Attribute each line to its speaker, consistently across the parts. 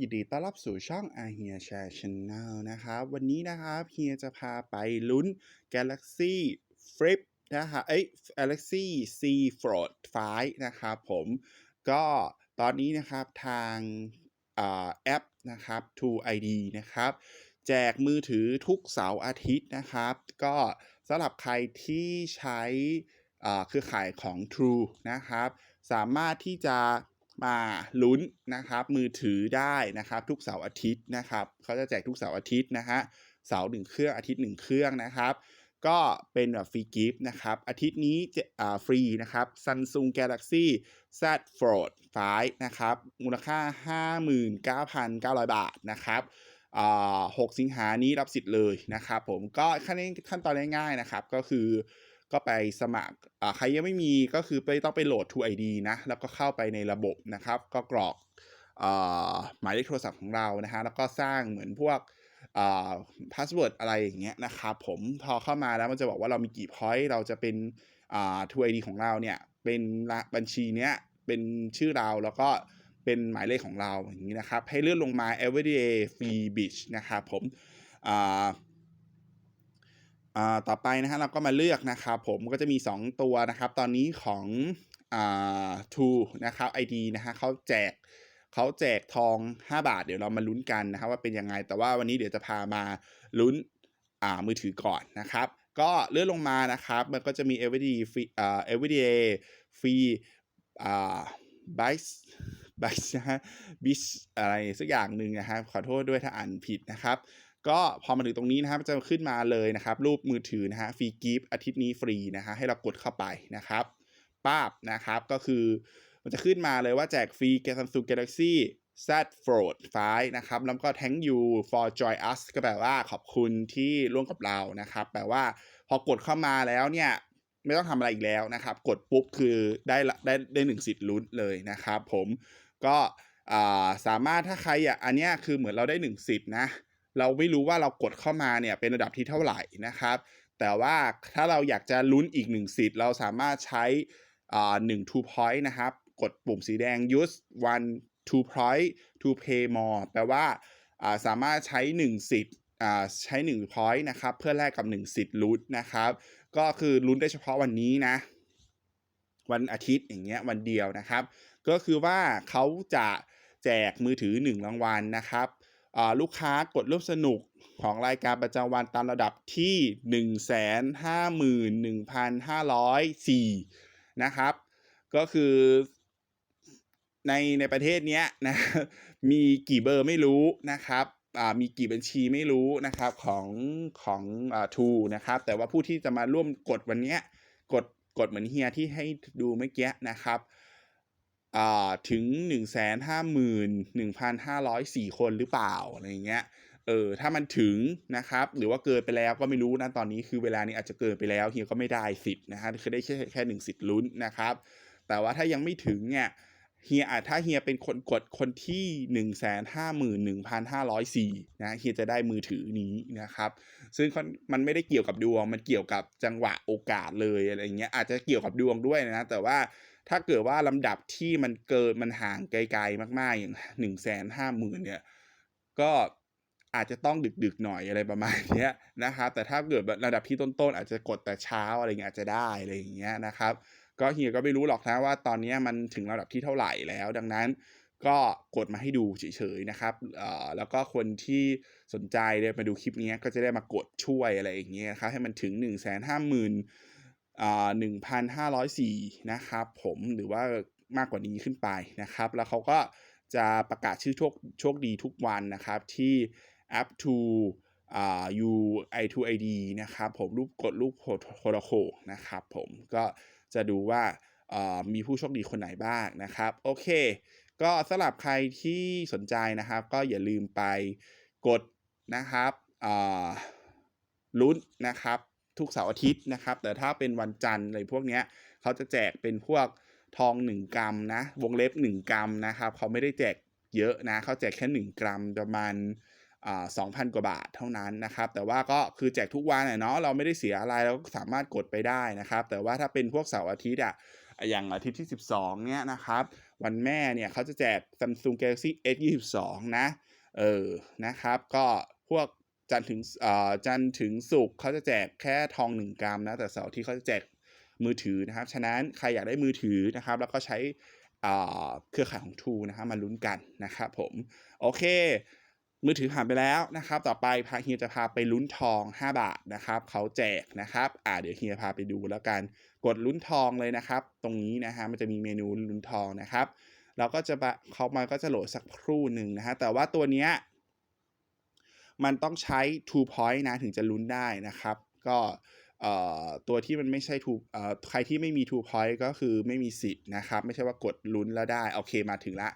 Speaker 1: ยินดีต้อนรับสู่ช่อง a h e r Share Channel นะครับ วันนี้นะครับเฮียจะพาไปลุ้น Galaxy Flip นะครับเอ้ย Galaxy C Fold 5นะครับผมก็ตอนนี้นะครับทางอาแอปนะครับ True ID นะครับแจกมือถือทุกเสาร์อาทิตย์นะครับ ก็สำหรับใครที่ใช้เครือข่ายของ True นะครับ สามารถที่จะ มาลุ้นนะครับมือถือได้นะครับ ทุกเสาร์อาทิตย์นะครับเขาจะแจกทุกเสาร์อาทิตย์นะฮะเสาร์หนึ่งเครื่องอาทิตย์หนึ่งเครื่องนะครับ ก็เป็นแบบฟรีกิฟต์นะครับ อาทิตย์นี้จะฟรีนะครับ Samsung Galaxy Z Fold 5นะครับ มูลค่า 59,900 บาทนะครับอ่า6สิงหานี้รับสิทธิ์เลยนะครับ ผมก็ขั้นขั้นตอนง่ายๆนะครับก็คือ ก็ไปสมัครอ่าใครยังไม่มีก็คือไปต้องไปโหลด True ID นะ แล้วก็เข้าไปในระบบนะครับ ก็กรอกอ่าหมายเลขโทรศัพท์ของเรานะฮะ แล้วก็สร้างเหมือนพวกอ่าพาสเวิร์ดอะไรอย่างเงี้ยนะครับผมพอเข้ามาแล้วมันจะบอกว่าเรามีกี่พอยต์เราจะเป็นอ่าทูไอดีของเราเนี่ย เป็นบัญชีเนี้ยเป็นชื่อเราแล้วก็เป็นหมายเลขของเราอย่างนี้นะครับ ให้เลื่อนลงมา everyday free beach นะครับผมอ่า ต่อไปนะฮะเราก็มาเลือกนะครับผมก็จะมี 2 ตัวนะครับ ตอนนี้ของอ่า True นะครับ ID นะฮะเขาแจกเขาแจกทอง 5 บาท เดี๋ยวเรามาลุ้นกันนะครับว่าเป็นยังไง แต่ว่าวันนี้เดี๋ยวจะพามาลุ้นอ่ามือถือก่อนนะครับ ก็เลื่อนลงมานะครับ มันก็จะมี everyday free อ่า everyday free อ่า bites bites นะฮะ bites อะไรสักอย่างหนึ่งนะครับขอโทษด้วยถ้าอ่านผิดนะครับ ก็พอมาถึงตรงนี้นะครับจะขึ้นมาเลยนะครับ รูปมือถือนะฮะฟรีกิฟต์อาทิตย์นี้ฟรีนะฮะให้เรากดเข้าไปนะครับป้าบนะครับก็คือมันจะขึ้นมาเลยว่าแจกฟรี Samsung Galaxy Z Fold 5นะครับ แล้วก็ thank you for join us ก็แปลว่าขอบคุณที่ร่วมกับเรานะครับ แปลว่าพอกดเข้ามาแล้วเนี่ย ไม่ต้องทำอะไรอีกแล้วนะครับ กดปุ๊บคือได้ได้ได้หนึ่งสิทธิ์ลุ้นเลยนะครับผมก็สามารถถ้าใครอะอันเนี้ยคือเหมือนเราได้หนึ่งสิทธิ์นะ เราไม่รู้ว่าเรากดเข้ามาเนี่ยเป็นระดับที่เท่าไหร่นะครับ แต่ว่าถ้าเราอยากจะลุ้นอีกหนึ่งสิทธิ์เราสามารถใช้หนึ่ง two point นะครับ กดปุ่มสีแดง use one two point to pay more แปลว่าสามารถใช้1สิทธิ์ใช้1 point นะครับ เพื่อแลกกับ 1 สิทธิ์ลุ้นนะครับ ก็คือลุ้นได้เฉพาะวันนี้นะ วันอาทิตย์อย่างเงี้ยวันเดียวนะครับ ก็คือว่าเขาจะแจกมือถือ 1 รางวัลนะครับ ลูกค้ากดร่วมสนุกของรายการประจำวันตามระดับที่ 151,504 นะครับ ก็คือในในประเทศเนี้ยนะมีกี่เบอร์ไม่รู้นะครับมีกี่บัญชีไม่รู้นะครับของของทูนะครับ แต่ว่าผู้ที่จะมาร่วมกดวันเนี้ยกดกดเหมือนเฮียที่ให้ดูเมื่อกี้นะครับ อ่าถึง 151,504 คนหรือเปล่าอะไรเงี้ยเออถ้ามันถึงนะครับ หรือว่าเกินไปแล้วก็ไม่รู้นะตอนนี้คือเวลานี้อาจจะเกินไปแล้วเฮียก็ไม่ได้สิทธิ์นะฮะคือได้แค่แค่หนึ่งสิทธิ์ลุ้นนะครับ แต่ว่าถ้ายังไม่ถึงเนี่ยเฮียอาจถ้าเฮียเป็นคนกดคนที่หนึ่งแสนห้าหมื่นหนึ่งพันห้าร้อยสี่นะเฮียจะได้มือถือนี้นะครับ ซึ่งมันไม่ได้เกี่ยวกับดวงมันเกี่ยวกับจังหวะโอกาสเลยอะไรเงี้ยอาจจะเกี่ยวกับดวงด้วยนะ แต่ว่า ถ้าเกิดว่าลำดับที่มันเกินมันห่างไกลๆมาก ๆ อย่างหนึ่งแสนห้าหมื่นเนี่ย ก็อาจจะต้องดึกๆหน่อยอะไรประมาณนี้นะครับ แต่ถ้าเกิดระดับที่ต้นๆอาจจะกดแต่เช้าอะไรเงี้ยอาจจะได้อะไรอย่างเงี้ยนะครับ ก็เฮียก็ไม่รู้หรอกนะว่าตอนนี้มันถึงระดับที่เท่าไหร่แล้ว ดังนั้นก็กดมาให้ดูเฉยๆนะครับแล้วก็คนที่สนใจเลยมาดูคลิปนี้ก็จะได้มากดช่วยอะไรอย่างเงี้ยครับให้มันถึง 1 5 0 0 0 0อ่า 1,504 นะครับผมหรือว่ามากกว่านี้ขึ้นไปนะครับ แล้วเขาก็จะประกาศชื่อโชคโชคดีทุกวันนะครับ ที่แอป to อ่า u i 2 id นะครับผมรูปกดรูปโทรโขนะครับผมก็จะดูว่ามีผู้โชคดีคนไหนบ้างนะครับ โอเค ก็สำหรับใครที่สนใจนะครับ ก็อย่าลืมไปกดนะครับลุ้นนะครับ ทุกเสาร์อาทิตย์นะครับ แต่ถ้าเป็นวันจันทร์อะไรพวกเนี้ยเขาจะแจกเป็นพวกทอง 1 กรัมนะ วงเล็บ 1 กรัมนะครับเขาไม่ได้แจกเยอะนะเขาแจกแค่ 1 กรัมประมาณสองพันกว่าบาทเท่านั้นนะครับ แต่ว่าก็คือแจกทุกวันเนาะเราไม่ได้เสียอะไรเราก็สามารถกดไปได้นะครับ แต่ว่าถ้าเป็นพวกเสาร์อาทิตย์อะอย่างอาทิตย์ที่ 12 เนี่ยนะครับ วันแม่เนี่ยเขาจะแจก Samsung Galaxy S22 นะ เออนะครับ ก็พวก จันถึงเอ่อจันทร์ถึงศุกเขาจะแจกแค่ทอง 1 กรัมนะแต่เสาร์ที่เขาจะแจกมือถือนะครับ ฉะนั้นใครอยากได้มือถือนะครับ แล้วก็ใช้อ่าเครือข่ายของทูนะครับมาลุ้นกันนะครับผมโอเค มือถือผ่านไปแล้วนะครับ ต่อไปพาเฮียจะพาไปลุ้นทอง 5 บาทนะครับเขาแจกนะครับอ่าเดี๋ยวเฮียพาไปดูแล้วกันกดลุ้นทองเลยนะครับ ตรงนี้นะฮะมันจะมีเมนูลุ้นทองนะครับเราก็จะเขามาก็จะโหลดสักครู่หนึ่งนะฮะแต่ว่าตัวเนี้ย มันต้องใช้ two point นะถึงจะลุ้นได้นะครับ ก็ตัวที่มันไม่ใช่ two ใครที่ไม่มี two point ก็คือไม่มีสิทธิ์นะครับ ไม่ใช่ว่ากดลุ้นแล้วได้ โอเคมาถึงละ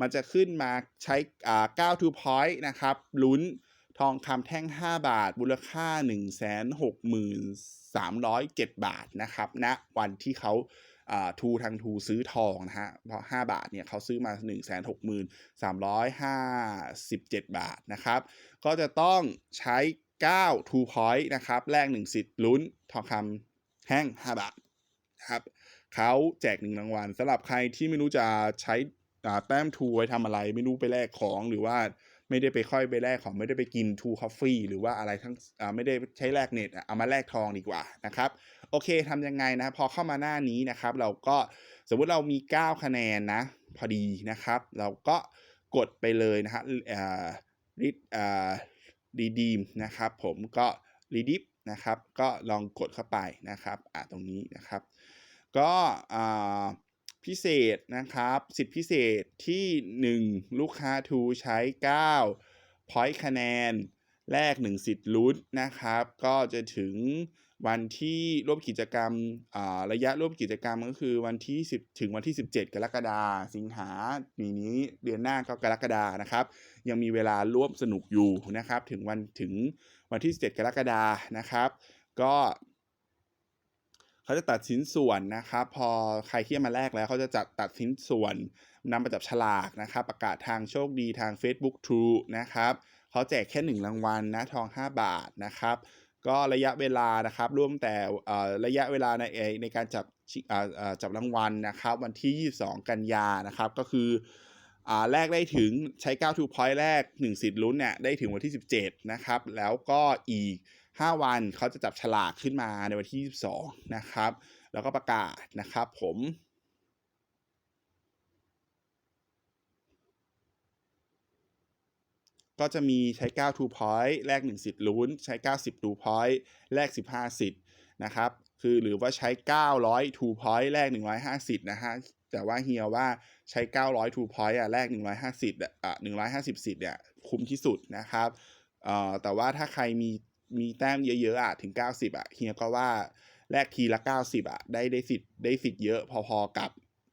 Speaker 1: มันจะขึ้นมาใช้อ่า9 two point นะครับ ลุ้นทองคำแท่ง 5 บาทมูลค่า 1 6 3 0 7 บาทนะครับณนะวันที่เขา ทูทางทูซื้อทองนะฮะเพราะ5บาทเนี่ยเขาซื้อมา 1 6 3 5 7 บาทนะครับ ก็จะต้องใช้9 two point นะครับแลก1 สิทธิ์ลุ้นทองคำแท่ง5 บาทนะครับเขาแจก1รางวัลสำหรับใครที่ไม่รู้จะใช้แต้มทูไว้ทำอะไร ไม่รู้ไปแลกของหรือว่า ไม่ได้ไปค่อยไปแลกของไม่ได้ไปกินทูคอฟฟี่หรือว่าอะไรทั้งไม่ได้ใช้แลกเน็ตเอามาแลกทองดีกว่านะครับโอเคทำยังไงนะพอเข้ามาหน้านี้นะครับ เราก็สมมุติเรามี 9 คะแนนนะ พอดีนะครับ เราก็กดไปเลยนะฮะริดรีดีมนะครับผมก็รีดิฟนะครับ ก็ลองกดเข้าไปนะครับอ่าตรงนี้นะครับ ก็อ่า พิเศษนะครับ สิทธิพิเศษที่ 1 ลูกค้าทูใช้9พอยต์คะแนน แลก 1 สิทธิ์ลุ้นนะครับ ก็จะถึงวันที่ร่วมกิจกรรมอ่าระยะร่วมกิจกรรมก็คือวันที่ 10 ถึงวันที่ 17 กรกฎาคมสิงหาปีนี้เดือนหน้าก็กรกฎานะครับ ยังมีเวลาร่วมสนุกอยู่นะครับ ถึงวันถึงวันที่ 17 กรกฎานะครับ ก็ เขาจะตัดชิ้นส่วนนะครับ พอใครที่มาแลกแล้วเขาจะจัดตัดชิ้นส่วนนำมาจับฉลากนะครับ ประกาศทางโชคดีทาง Facebook True นะครับเขาแจกแค่ 1 รางวัลนะทอง 5 บาทนะครับ ก็ระยะเวลานะครับร่วมแต่ระยะเวลาในในการจับจับรางวัลนะครับ วันที่ 22 กันยานะครับ ก็คืออ่าแรกได้ถึงใช้9 2 point แรก 1 สิทธิ์ลุ้นเนี่ยได้ถึงวันที่ 17 นะครับ แล้วก็อีก 5 วันเขาจะจับฉลากขึ้นมาในวันที่ 22 นะครับ แล้วก็ประกาศนะครับผมก็จะมีใช้ 9 2 point แลก1สิทธิ์ลุ้น ใช้ 90 2 point แลก 15 สิทธิ์นะครับ คือหรือว่าใช้ 900 2 point แลก 150 นะฮะ แต่ว่าเฮียว่าใช้ 900 2 point อะ แลก 150อะ150 สิทธิ์เนี่ยคุ้มที่สุดนะครับ เอ่อ แต่ว่าถ้าใครมี มีแต้มเยอะๆอะถึง 90 อะเฮียก็ว่าแลกทีละ 90 อะ ได้ได้สิทธิ์ได้สิทธิ์เยอะพอๆกับ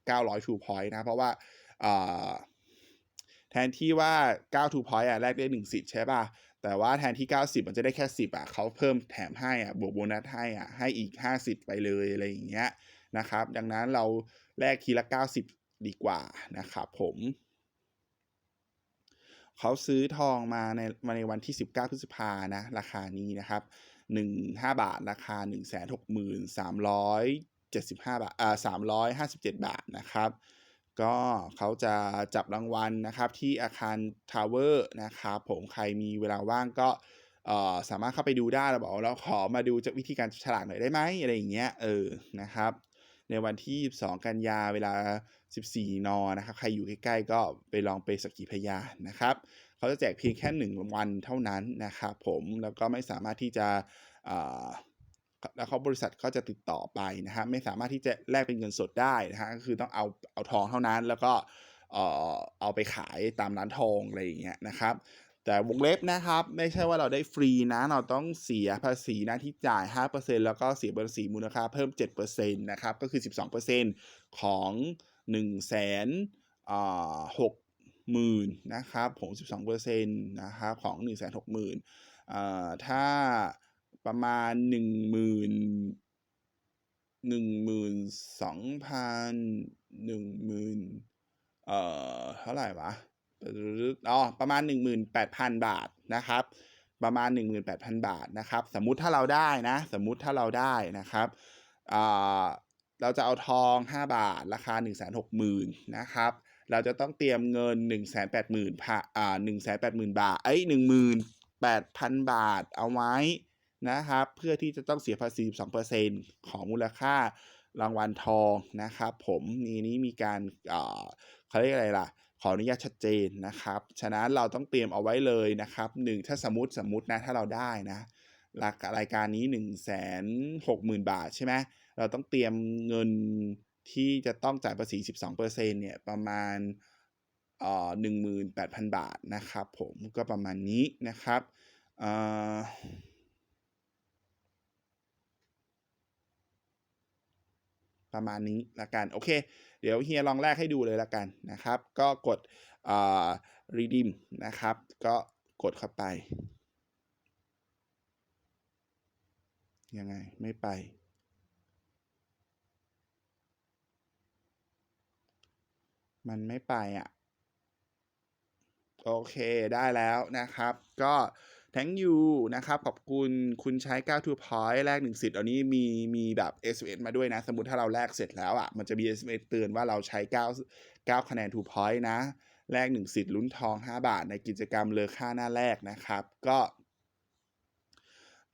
Speaker 1: 900 2 point นะ เพราะว่าแทนที่ว่า9 2 point อะแลกได้ 1 สิทธิ์ใช่ป่ะ แต่ว่าแทนที่ 90 มันจะได้แค่ 10 อะเขาเพิ่มแถมให้อะบวกโบนัสให้อะให้อีก 50 ไปเลยอะไรอย่างเงี้ยนะครับ ดังนั้นเราแลกทีละ 90 ดีกว่านะครับผม เขาซื้อทองมาในมาในวันที่ 19 พฤษภานะ ราคานี้นะครับ 1 5 บาท ราคา 1 6 3 75 บาทอ่า357 บาทนะครับ ก็เขาจะจับรางวัลนะครับที่อาคารทาวเวอร์นะครับผมใครมีเวลาว่างก็สามารถเข้าไปดูได้เราบอกเราขอมาดูจากวิธีการฉลากหน่อยได้ไหมอะไรอย่างเงี้ยเออนะครับ ในวันที่22กันยาเวลา 14 น นะครับ ใครอยู่ใกล้ๆ ก็ไปลองไปสักขีพยานนะครับ เขาจะแจกเพียงแค่ 1 วันเท่านั้นนะครับผม แล้วก็ไม่สามารถที่จะแล้วเขาบริษัทก็จะติดต่อไปนะฮะไม่สามารถที่จะแลกเป็นเงินสดได้นะฮะก็คือต้องเอาเอาทองเท่านั้นแล้วก็เอาไปขายตามร้านทองอะไรอย่างเงี้ยนะครับ แต่วงเล็บนะครับ ไม่ใช่ว่าเราได้ฟรีนะ เราต้องเสียภาษีหน้าที่จ่าย 5%แล้วก็เสียภาษีมูลค่าเพิ่ม 7%นะครับ ก็คือ 12%ของ1 6 0 0 0 0 0นะครับผม 12%นะครับของ1 6 0 0 0 0อ่าถ้าประมาณ 1 0 0 0 0 12,000 10,000เอ่อเท่าไหร่วะ อ๋อประมาณ 18,000 บาทนะครับ ประมาณ 18,000 บาทนะครับ สมมุติถ้าเราได้นะ สมมุติถ้าเราได้นะครับอ่าเราจะเอาทอง 5 บาท ราคา 160,000นะครับ เราจะต้องเตรียมเงิน 1 8 0 0 0 0พะอ่า1 8 0 0 0 0 บาทเอ้ย18,000 บาทเอาไว้นะครับ เพื่อที่จะต้องเสียภาษี 2%ของมูลค่ารางวัลทองนะครับ ผมนี่นี้มีการอ่าเขาเรียกอะไรล่ะ ขออนุญาตชัดเจนนะครับ ฉะนั้นเราต้องเตรียมเอาไว้เลยนะครับหนึ่งถ้าสมมติสมมตินะถ้าเราได้นะรายรายการนี้1 6 0 0 0 0 บาทใช่ไหมเราต้องเตรียมเงินที่จะต้องจ่ายภาษี 12%เนี่ยประมาณเอ่อ18,000 บาทนะครับผมก็ประมาณนี้นะครับเอ่อประมาณนี้ละกัน โอเค เดี๋ยวเฮียลองแรกให้ดูเลยละกันนะครับ ก็กดอ่อ redeem นะครับ ก็กดเข้าไป ยังไงไม่ไป มันไม่ไปอะ โอเคได้แล้วนะครับ ก็ thank you นะครับ ขอบคุณคุณใช้9 2 point แลก1สิทธิ์อันนี้มีมีแบบ SMS มาด้วยนะ สมมติถ้าเราแลกเสร็จแล้วอะ มันจะมี SMS เตือนว่าเราใช้ 9 9 คะแนน2 point นะ แลก1สิทธิ์ลุ้นทอง 5 บาทในกิจกรรมเลอค่าหน้าแรกนะครับ ก็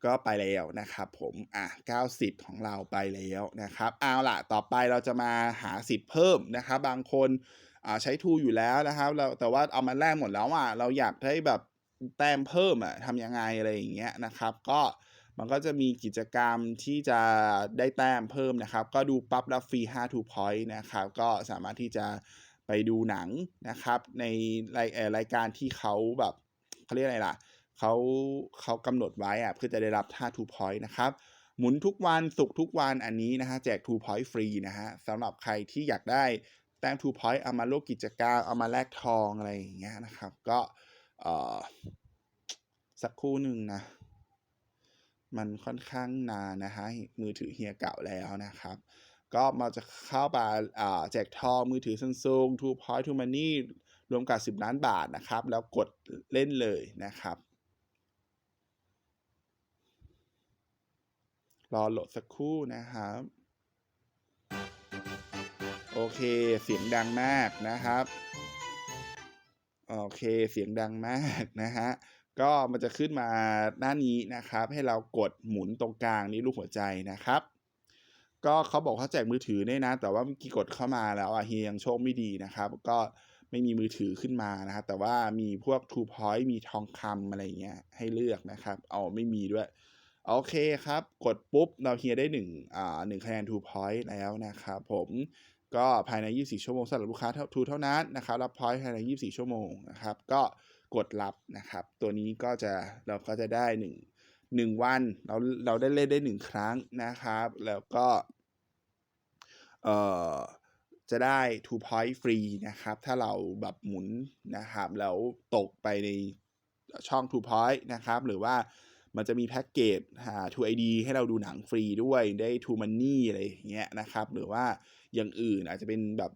Speaker 1: ก็ไปแล้วนะครับผมอะ90 ของเราไปแล้วนะครับเอาล่ะ ต่อไปเราจะมาหาสิทธิ์เพิ่มนะครับ บางคนอ่าใช้ทูอยู่แล้วนะครับเราแต่ว่าเอามาแลกหมดแล้วอะเราอยากได้แบบ แต้มเพิ่มอะทำยังไงอะไรอย่างเงี้ยนะครับ ก็มันก็จะมีกิจกรรมที่จะได้แต้มเพิ่มนะครับ ก็ดูปั๊บรับฟรี5 2 point นะครับ ก็สามารถที่จะไปดูหนังนะครับ ในรายรายการที่เขาแบบเขาเรียกอะไรล่ะเขาเขากำหนดไว้อะเพื่อจะได้รับท่า2 point นะครับหมุนทุกวันสุกทุกวันอันนี้นะฮะแจก 2 point ฟรีนะฮะสำหรับใครที่อยากได้แต้ม 2 point เอามาร่วมกิจกรรมเอามาแลกทองอะไรอย่างเงี้ยนะครับ ก็ สักครู่หนึ่งนะ มันค่อนข้างนานนะฮะมือถือเฮียเก่าแล้วนะครับ ก็มาจะเข้าไปแจกทองมือถือ Samsung 2 point to money รวมกับ 10 ล้านบาทนะครับ แล้วกดเล่นเลยนะครับ รอโหลดสักครู่นะครับ โอเคเสียงดังมากนะครับ โอเคเสียงดังมากนะฮะก็มันจะขึ้นมาหน้านี้นะครับ ให้เรากดหมุนตรงกลางนี้รูปหัวใจนะครับ ก็เขาบอกเขาแจกมือถือเนี่ยนะ แต่ว่าเมื่อกี้กดเข้ามาแล้วอะเฮียยังโชคไม่ดีนะครับ ก็ไม่มีมือถือขึ้นมานะครับแต่ว่ามีพวก True Point มีทองคำอะไรเงี้ยให้เลือกนะครับเอาไม่มีด้วย โอเคครับ กดปุ๊บเราเฮียได้1อ่า1คะแนน True Point แล้วนะครับผม ก็ภายใน 24 ชั่วโมงสำหรับลูกค้าทูเท่านั้นนะครับ รับ point ภายใน 24 ชั่วโมงนะครับ ก็กดรับนะครับ ตัวนี้ก็จะเราก็จะได้ 1 1 วัน เราเราได้เล่นได้ 1 ครั้งนะครับ แล้วก็เอ่อจะได้2 point ฟรีนะครับ ถ้าเราแบบหมุนนะครับ แล้วตกไปในช่อง2 point นะครับ หรือว่ามันจะมีแพ็กเกจหา True ID ให้เราดูหนังฟรีด้วยได้ True Money อะไรอย่างเงี้ยนะครับ หรือว่า อย่างอื่นอาจจะเป็นแบบ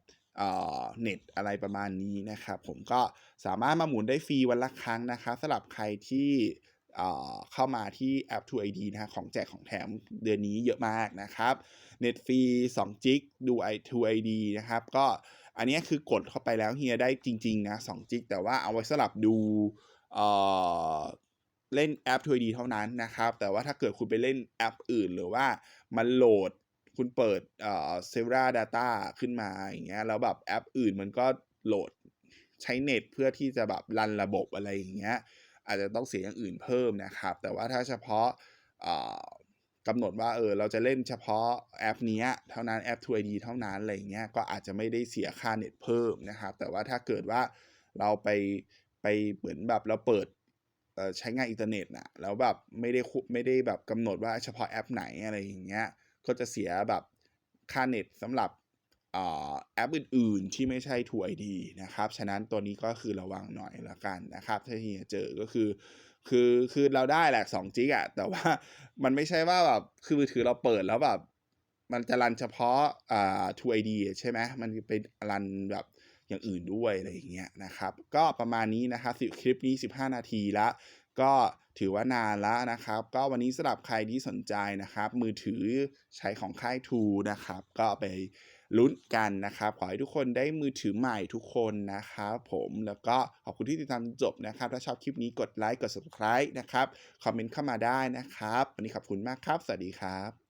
Speaker 1: เน็ตอะไรประมาณนี้นะครับ ผมก็สามารถมาหมุนได้ฟรีวันละครั้งนะครับสำหรับใครที่เข้ามาที่แอป True ID นะของแจกของแถมเดือนนี้เยอะมากนะครับเน็ตฟรี2จิกดูไอ True ID นะครับ ก็อันนี้คือกดเข้าไปแล้วเฮียได้จริง ๆ นะ2จิกแต่ว่าเอาไว้สลับดูเล่นแอป True ID เท่านั้นนะครับ แต่ว่าถ้าเกิดคุณไปเล่นแอปอื่นหรือว่ามันโหลด คุณเปิดเอ่อ Zebra Data ขึ้นมาอย่างเงี้ยแล้วแบบแอปอื่นมันก็โหลดใช้เน็ตเพื่อที่จะแบบรันระบบอะไรอย่างเงี้ยอาจจะต้องเสียอย่างอื่นเพิ่มนะครับ แต่ว่าถ้าเฉพาะกำหนดว่าเออเราจะเล่นเฉพาะแอปนี้เท่านั้นแอป True ID เท่านั้นอะไรเงี้ยก็อาจจะไม่ได้เสียค่าเน็ตเพิ่มนะครับ แต่ว่าถ้าเกิดว่าเราไปไปเหมือนแบบเราเปิดใช้งานอินเทอร์เน็ตนะแล้วแบบไม่ได้ไม่ได้แบบกำหนดว่าเฉพาะแอปไหนอะไรอย่างเงี้ย ก็จะเสียแบบค่าเน็ตสำหรับแอปอื่น ๆ ที่ไม่ใช่ True ID นะครับ ฉะนั้นตัวนี้ก็คือระวังหน่อยละกันนะครับ ถ้าที่เจอก็คือ คือคือเราได้แหละ2จิกอะแต่ว่ามันไม่ใช่ว่าแบบคือมือถือเราเปิดแล้วแบบ มันจะรันเฉพาะอ่า True ID ใช่ไหมมันเป็นรันแบบอย่างอื่นด้วยอะไรอย่างเงี้ยนะครับ ก็ประมาณนี้นะครับคลิปนี้ 15 นาทีละ ก็ถือว่านานแล้วนะครับ ก็วันนี้สำหรับใครที่สนใจนะครับ มือถือใช้ของค่ายทูนะครับ ก็ไปลุ้นกันนะครับ ขอให้ทุกคนได้มือถือใหม่ทุกคนนะครับผมแล้วก็ขอบคุณที่ติดตามจบนะครับ ถ้าชอบคลิปนี้กดไลค์กด subscribe นะครับ คอมเมนต์เข้ามาได้นะครับ วันนี้ขอบคุณมากครับ สวัสดีครับ